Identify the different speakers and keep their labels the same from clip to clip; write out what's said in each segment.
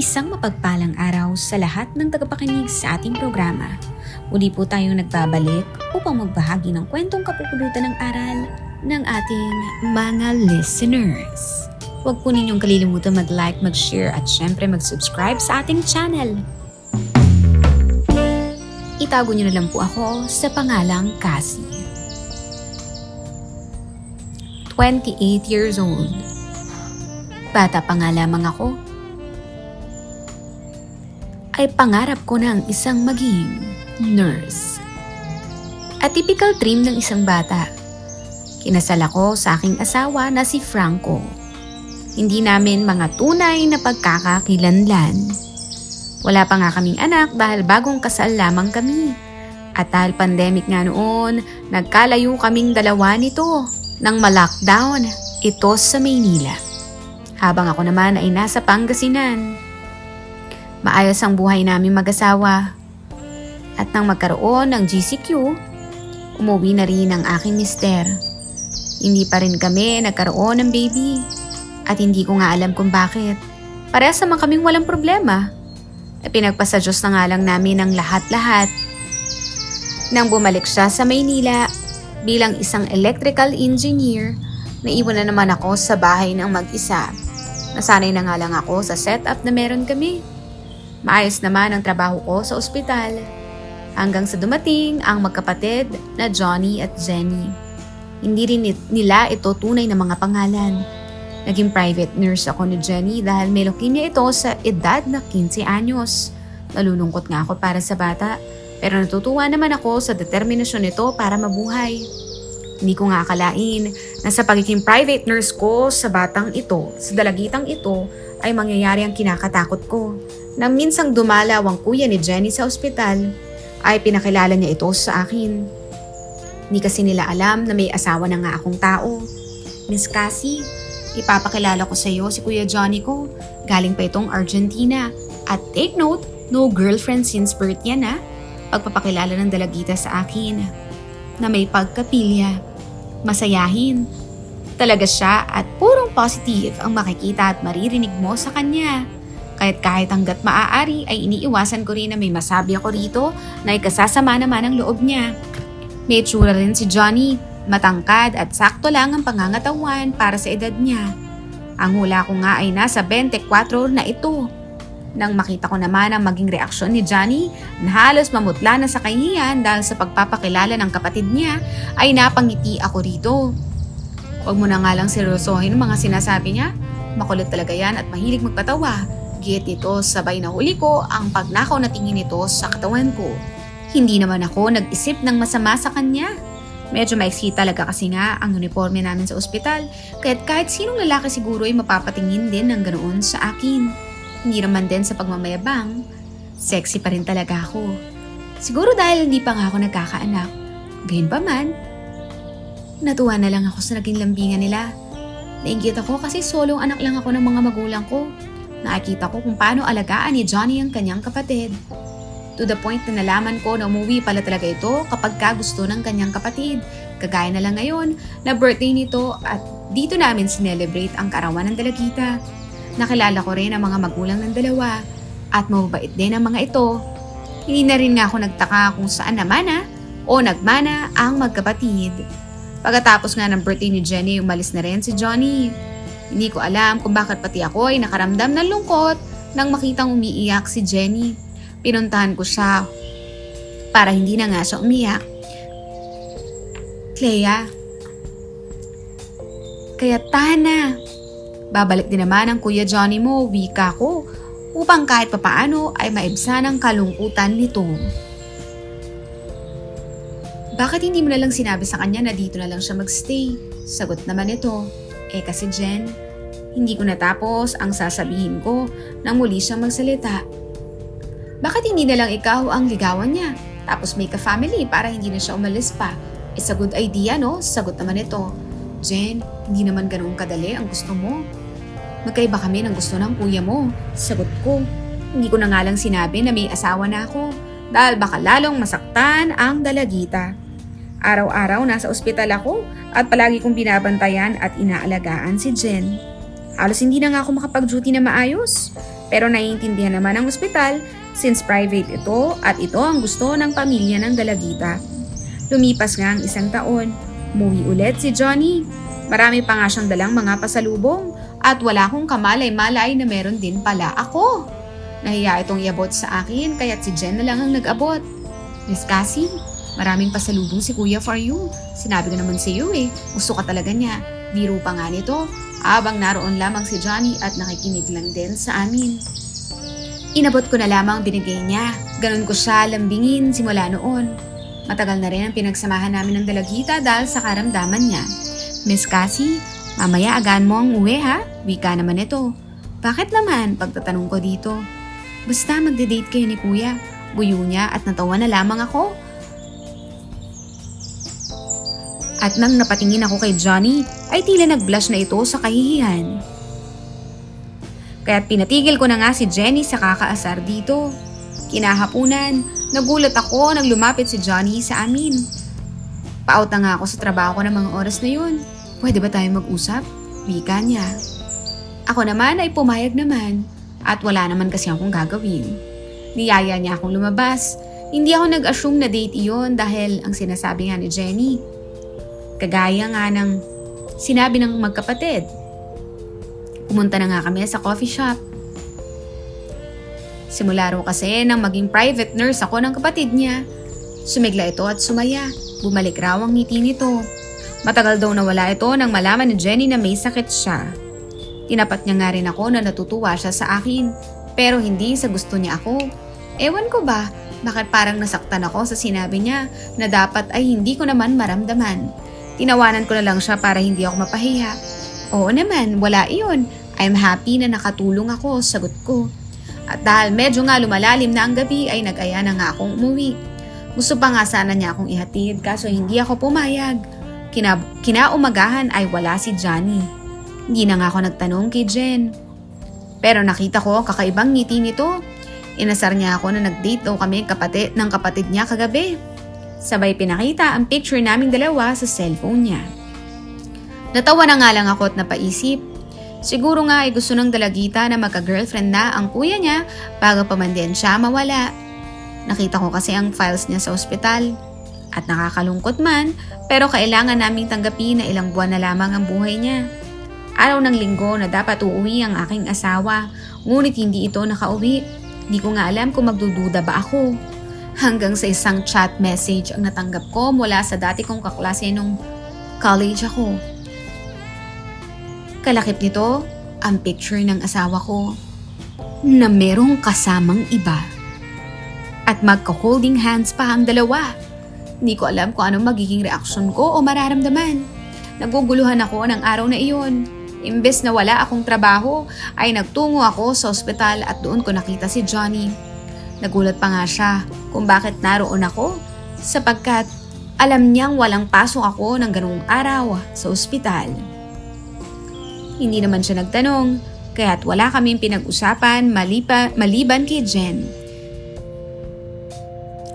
Speaker 1: Isang mapagpalang araw sa lahat ng tagapakinig sa ating programa. Muli po tayong nagbabalik upang magbahagi ng kwentong kapupulutan ng aral ng ating mga listeners. Huwag po ninyong kalilimutan mag-like, mag-share at syempre mag-subscribe sa ating channel. Itago niyo na lang po ako sa pangalang Cassie. 28 years old. Bata pa nga lamang ako ay pangarap ko ng isang maging nurse. A typical dream ng isang bata. Kinasal ako sa aking asawa na si Franco. Hindi namin mga tunay na pagkakakilanlan. Wala pa nga kaming anak dahil bagong kasal lamang kami. At dahil pandemic nga noon, nagkalayo kaming dalawa nito nang ma-lockdown ito sa Maynila. Habang ako naman ay nasa Pangasinan. Maayos ang buhay namin mag-asawa. At nang magkaroon ng GCQ, umuwi na rin ang aking mister. Hindi pa rin kami nagkaroon ng baby. At hindi ko nga alam kung bakit. Parehas naman kaming walang problema. E pinagpasa Diyos na nga lang namin ang lahat-lahat. Nang bumalik siya sa Maynila bilang isang electrical engineer, naiwan na naman ako sa bahay ng mag-isa. Nasanay na nga lang ako sa setup na meron kami. Maayos naman ang trabaho ko sa ospital. Hanggang sa dumating ang magkapatid na Johnny at Jenny. Hindi rin nila ito tunay na mga pangalan. Naging private nurse ako ni Jenny dahil may leukemia ito sa edad na 15 anyos. Nalulungkot nga ako para sa bata pero natutuwa naman ako sa determinasyon nito para mabuhay. Hindi ko nga akalain na sa pagiging private nurse ko sa batang ito, sa dalagitang ito, ay mangyayari ang kinakatakot ko. Nang minsang dumalaw ang kuya ni Jenny sa ospital, ay pinakilala niya ito sa akin. Hindi kasi nila alam na may asawa na nga akong tao. Miss Cassie, ipapakilala ko sa iyo si Kuya Johnny ko. Galing pa itong Argentina. At take note, no girlfriend since birth yan ha. Pagpapakilala ng dalagita sa akin. Na may pagkapilya. Masayahin. Talaga siya at purong positive ang makikita at maririnig mo sa kanya. Kahit kahit hanggat maaari ay iniiwasan ko rin na may masabi ako rito na ikasasama naman ang loob niya. May tsura rin si Johnny, matangkad at sakto lang ang pangangatawan para sa edad niya. Ang hula ko nga ay nasa 24 na ito. Nang makita ko naman ang maging reaksyon ni Johnny na halos mamutla na sa kahihiyan dahil sa pagpapakilala ng kapatid niya ay napangiti ako rito. Huwag mo na nga lang seryosohin ang mga sinasabi niya. Makulit talaga yan at mahilig magpatawa. Git nito sabay na huli ko ang pagnakaw na tingin nito sa katawan ko. Hindi naman ako nag-isip ng masama sa kanya. Medyo maiksi talaga kasi nga ang uniforme namin sa ospital, kaya't kahit sinong lalaki siguro ay mapapatingin din ng ganoon sa akin. Hindi naman din sa pagmamayabang, sexy pa rin talaga ako. Siguro dahil hindi pa nga ako nagkakaanak. Gayun pa man, natuwa na lang ako sa naging lambingan nila. Nainggit ako kasi solong anak lang ako ng mga magulang ko. Nakikita ko kung paano alagaan ni Johnny ang kanyang kapatid. To the point na nalaman ko na umuwi pala talaga ito kapag ka gusto ng kanyang kapatid. Kagaya na lang ngayon na birthday nito at dito namin sinelebrate ang karawan ng dalagita. Nakilala ko rin ang mga magulang ng dalawa at mababait din ang mga ito. Hindi na rin nga ako nagtaka kung saan namana o nagmana ang magkapatid. Pagkatapos nga ng birthday ni Jenny, umalis na rin si Johnny. Hindi ko alam kung bakit pati ako ay nakaramdam ng lungkot nang makitang umiiyak si Jenny. Pinuntahan ko siya para hindi na nga siya umiyak. Clea, kaya tahan na. Babalik din naman ang Kuya Johnny mo, wika ko, upang kahit papaano ay maibsan ang kalungkutan nito. Bakit hindi mo na lang sinabi sa kanya na dito na lang siya magstay? Sagot naman ito. Eh kasi Jen, hindi ko natapos ang sasabihin ko nang muli siyang magsalita. Bakit hindi na lang ikaw ang ligawan niya? Tapos may ka-family para hindi na siya umalis pa. It's a good idea, no? Sagot naman ito. Jen, hindi naman ganoon kadali ang gusto mo. Magkaiba kami ng gusto ng kuya mo. Sagot ko. Hindi ko na nga lang sinabi na may asawa na ako. Dahil baka lalong masaktan ang dalagita. Araw-araw nasa ospital ako at palagi kong binabantayan at inaalagaan si Jen. Halos hindi na nga ako makapag-duty na maayos. Pero naiintindihan naman ng ospital since private ito at ito ang gusto ng pamilya ng dalagita. Lumipas nga ang isang taon. Muwi ulit si Johnny. Marami pa nga siyang dalang mga pasalubong at wala akong kamalay-malay na meron din pala ako. Nahiya itong iabot sa akin kaya't si Jen na lang ang nag-abot. Miss Cassie, maraming pasalubong si Kuya for you. Sinabi ko naman sa iyo eh, gusto ka talaga niya. Biro pa nga nito, habang naroon lamang si Johnny at nakikinig lang din sa amin. Inabot ko na lamang binigay niya. Ganon ko siya lambingin simula noon. Matagal na rin ang pinagsamahan namin ng dalagita dahil sa karamdaman niya. Miss Cassie, mamaya agaan mo ang uwi ha? Wika naman ito. Bakit naman? Pagtatanong ko dito. Basta magde-date kayo ni kuya. Guyo niya at natawa na lamang ako. At nang napatingin ako kay Johnny, ay tila nag-blush na ito sa kahihiyan. Kaya't pinatigil ko na nga si Jenny sa kakaasar dito. Kinahapunan, nagulat ako nang lumapit si Johnny sa amin. Paut na nga ako sa trabaho ko ng mga oras na yun. Pwede ba tayo mag-usap? Wika niya. Ako naman ay pumayag naman at wala naman kasi akong gagawin. Niyaya niya akong lumabas. Hindi ako nag-assume na date iyon dahil ang sinasabi nga ni Jenny. Kagaya nga ng sinabi ng magkapatid. Pumunta na nga kami sa coffee shop. Simula raw kasi nang maging private nurse ako ng kapatid niya. Sumigla ito at sumaya. Bumalik raw ang ngiti nito. Matagal daw nawala ito nang malaman ni Jenny na may sakit siya. Tinapat niya nga rin ako na natutuwa siya sa akin. Pero hindi sa gusto niya ako. Ewan ko ba, bakit parang nasaktan ako sa sinabi niya na dapat ay hindi ko naman maramdaman. Tinawanan ko na lang siya para hindi ako mapahiya. Oo naman, wala iyon. I'm happy na nakatulong ako, sagot ko. At dahil medyo nga lumalalim na ang gabi ay nag-aya na nga akong umuwi. Gusto pa nga sana niya akong ihatid kaso hindi ako pumayag. Kina kinaumagahan ay wala si Johnny. Hindi na nga ako nagtanong kay Jen. Pero nakita ko ang kakaibang ngiti nito. Inasar niya ako na nag-date daw kami kapatid ng kapatid niya kagabi. Sabay pinakita ang picture naming dalawa sa cellphone niya. Natawa na nga lang ako at napaisip. Siguro nga ay gusto ng dalagita na magka-girlfriend na ang kuya niya bago pa man din siya mawala. Nakita ko kasi ang files niya sa ospital. At nakakalungkot man, pero kailangan naming tanggapin na ilang buwan na lamang ang buhay niya. Araw ng linggo na dapat uuwi ang aking asawa, ngunit hindi ito nakauwi. Hindi ko nga alam kung magdududa ba ako. Hanggang sa isang chat message ang natanggap ko mula sa dati kong kaklase nung college ako. Kalakip nito ang picture ng asawa ko na merong kasamang iba. At magka-holding hands pa ang dalawa. Hindi ko alam kung anong magiging reaksyon ko o mararamdaman. Naguguluhan ako ng araw na iyon. Imbes na wala akong trabaho, ay nagtungo ako sa ospital at doon ko nakita si Johnny. Nagulat pa nga siya kung bakit naroon ako sapagkat alam niyang walang pasok ako ng ganung araw sa ospital. Hindi naman siya nagtanong, kaya't wala kaming pinag-usapan malipa, maliban kay Jen.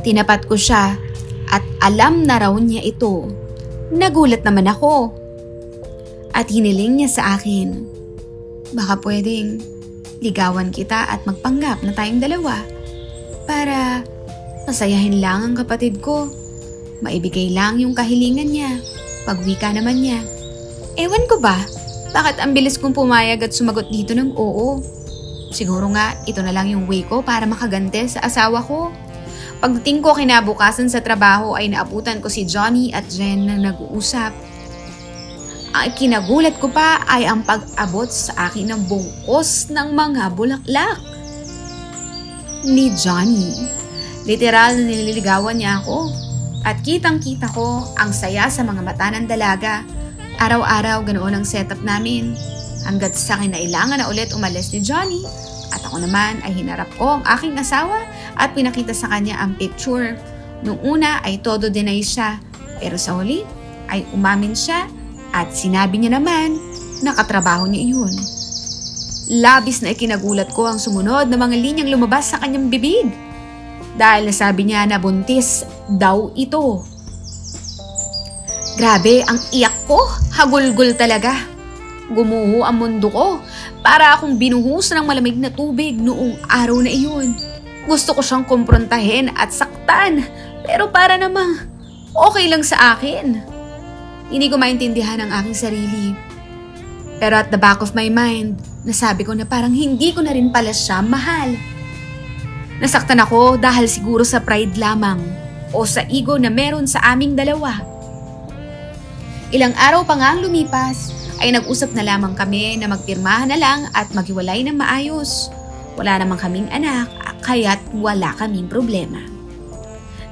Speaker 1: Tinapat ko siya at alam na raw niya ito. Nagulat naman ako. At hiniling niya sa akin, baka pwedeng ligawan kita at magpanggap na tayong dalawa para masayahin lang ang kapatid ko. Maibigay lang yung kahilingan niya. Pagwika naman niya. Ewan ko ba, bakit ang bilis kong pumayag at sumagot dito ng oo? Siguro nga, ito na lang yung way ko para makagante sa asawa ko. Pagdating ko kinabukasan sa trabaho ay naabutan ko si Johnny at Jen na nag-uusap. Ang kinagulat ko pa ay ang pag-abot sa akin ng bungkos ng mga bulaklak. Ni Johnny. Literal na nililigawan niya ako. At kitang-kita ko ang saya sa mga mata ng dalaga. Araw-araw ganoon ang setup namin. Hanggat sa kinailangan na ulit umalis ni Johnny at ako naman ay hinarap ko ang aking asawa at pinakita sa kanya ang picture. Noong una ay todo deny siya pero sa huli ay umamin siya at sinabi niya naman na katrabaho niya iyon. Labis na ikinagulat ko ang sumunod na mga linyang lumabas sa kanyang bibig. Dahil nasabi niya na buntis daw ito. Grabe, ang iyak ko. Hagulgul talaga. Gumuho ang mundo ko Para akong binuhus ng malamig na tubig noong araw na iyon. Gusto ko siyang kumprontahin at saktan. Pero para namang okay lang sa akin. Hindi ko maintindihan ang aking sarili. Pero at the back of my mind, nasabi ko na parang hindi ko na rin pala siya mahal. Nasaktan ako dahil siguro sa pride lamang o sa ego na meron sa aming dalawa. Ilang araw pa nga ang lumipas ay nag-usap na lamang kami na magpirmahan na lang at maghiwalay ng maayos. Wala namang kaming anak kaya't wala kaming problema.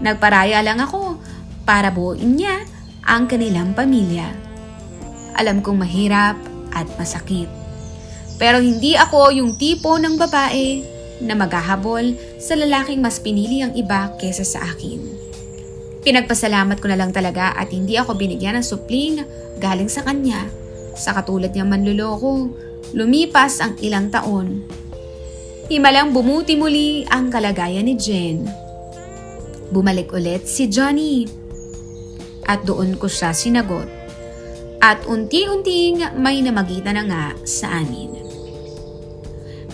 Speaker 1: Nagparaya lang ako para buuin niya ang kanilang pamilya. Alam kong mahirap at masakit. Pero hindi ako yung tipo ng babae na maghahabol sa lalaking mas pinili ang iba kesa sa akin. Pinagpasalamat ko na lang talaga at hindi ako binigyan ng supling galing sa kanya. Sa katulad niyang manluloko, lumipas ang ilang taon. Himalang bumuti muli ang kalagayan ni Jen. Bumalik ulit si Johnny. At doon ko siya sinagot. At unti-unting may namagitan na nga sa amin.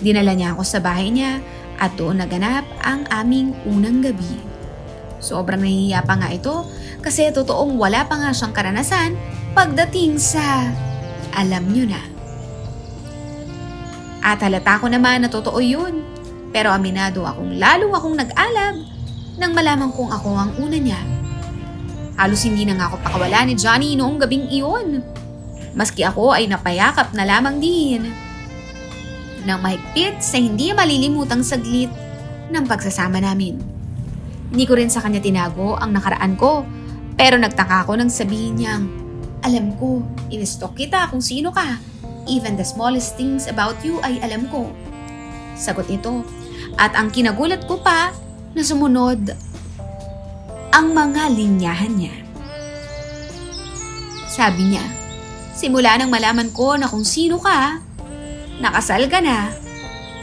Speaker 1: Dinala niya ako sa bahay niya at doon naganap ang aming unang gabi. Sobrang nahihiya pa nga ito kasi totoong wala pa nga siyang karanasan pagdating sa alam niyo na. At halata ko naman na totoo yun. Pero aminado akong lalo akong nag-alab nang malaman kong ako ang una niya. Halos hindi na nga ako pakawala ni Johnny noong gabing iyon. Maski ako ay napayakap na lamang din. Nang mahigpit sa hindi malilimutang saglit ng pagsasama namin. Hindi ko rin sa kanya tinago ang nakaraan ko, pero nagtaka ako nang sabihin niyang, Alam ko, in-stalk kita kung sino ka. Even the smallest things about you ay alam ko. Sagot nito. At ang kinagulat ko pa na sumunod ang mga linyahan niya. Sabi niya, simula nang malaman ko na kung sino ka, nakasal ka na,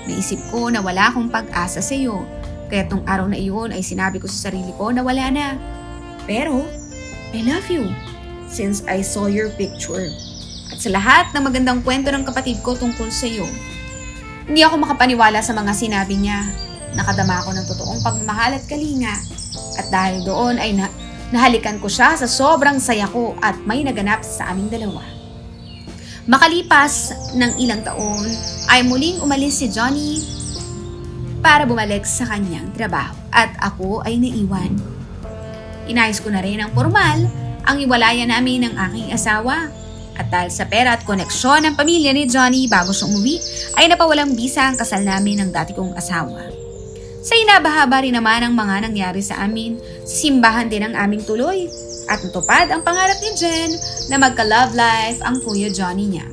Speaker 1: naisip ko na wala akong pag-asa sa iyo. Kaya tong araw na iyon ay sinabi ko sa sarili ko na wala na. Pero, I love you since I saw your picture. At sa lahat ng magandang kwento ng kapatid ko tungkol sa iyo, hindi ako makapaniwala sa mga sinabi niya. Nakadama ako ng totoong pagmamahal at kalinga. At dahil doon ay na nahalikan ko siya sa sobrang saya ko at may naganap sa aming dalawa. Makalipas ng ilang taon ay muling umalis si Johnny para bumalik sa kanyang trabaho at ako ay naiwan. Inayos ko na rin ang formal ang iwalayan namin ng aking asawa. At dahil sa pera at koneksyon ng pamilya ni Johnny bago siya umuwi, ay napawalang bisa ang kasal namin ng dati kong asawa. Sa inabahaba rin naman ang mga nangyari sa amin, simbahan din ang aming tuloy. At natupad ang pangarap ni Jen na magka-love life ang kuya Johnny niya.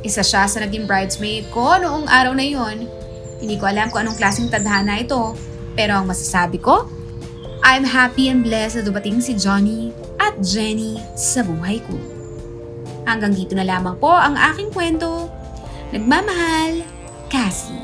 Speaker 1: Isa siya sa naging bridesmaid ko noong araw na yon. Hindi ko alam kung anong klaseng tadhana ito, pero ang masasabi ko, I'm happy and blessed na dumating si Johnny at Jenny sa buhay ko. Hanggang dito na lamang po ang aking kwento. Nagmamahal, Cassie.